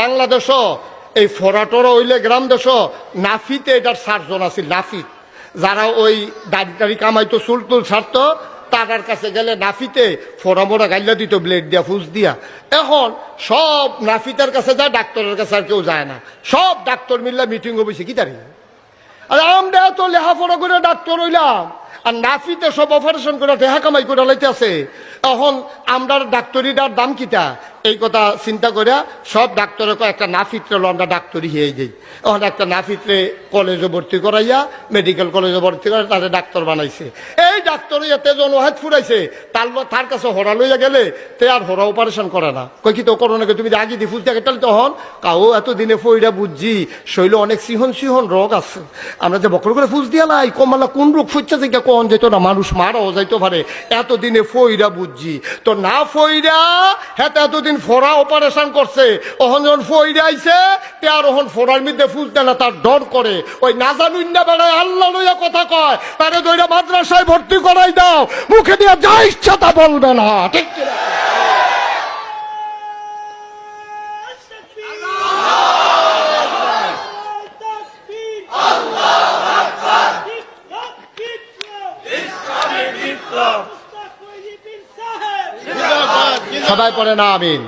বাংলাদেশও, এই ফরাটর হইলে গ্রাম দেশ নাফিতে এটার সার্জন আছিল নাফিত। যারা ওই দাড়ি টাড়ি কামাইতো চুল টুল ছাড়তো তার কাছে গেলে নাফিতে ফোড়া মোড়া গাইলা দিত, ব্লেড দিয়া, ফুস দিয়া। এখন সব নাফিতার কাছে যায়, ডাক্তারের কাছে আর কেউ যায় না। সব ডাক্তার মিল্লা মিটিং বসে, কি তারি? আর আমরা তো লেখাপড়া করে ডাক্তার হইলাম, আর নাফিতে সব অপারেশন করে, টেহা কামাই করে লাইতে আছে। এখন আমরা ডাক্তারিটার দাম কিটা এই কথা চিন্তা করে সব ডাক্তারকে একটা নাফিত্রে আমরা ডাক্তারি হয়ে যাই এখন একটা নাফিত্রে কলেজে ভর্তি করাইয়া মেডিকেল কলেজে ভর্তি করে তাদের ডাক্তার বানাইছে। এই ডাক্তার এতে জন ওহাত ফুরাইছে, তার তার কাছে হরা লইয়া গেলে তে আর হরা অপারেশন করে না। কই কি তো করো নাকি তুমি আগে দিফুজ দেখে তাহলে তখন কাউ এত দিনে ফইরা বুঝছি, শৈল অনেক সিহন সিহন রোগ আছে। আমরা যে বকর করে ফুজ দিয়া লাই, কমালা কোন রোগ ফুচ্ছে থেকে কোন যেত না মানুষ মারাও যাইতে পারে। এত দিনে ফইরা বুঝছি, তো না ফইরা হ্যাঁ তো এতদিন ফোড়া অপারেশন করছে। ওহন যখন ফইরা আইছে তে আর ওহন ফোড়ার মধ্যে ফুজ দেয় না তার ডর করে। ওই না জানুন না বেড়ায় আল্লাহ লইয়া কথা কয় তারে দইরা মাদ্রাসায় ভর্তি করাই দাও মুখে দিয়ে যা ইচ্ছা তা বলবে না ঠিক কি না? সবাই পড়ে না আমিন।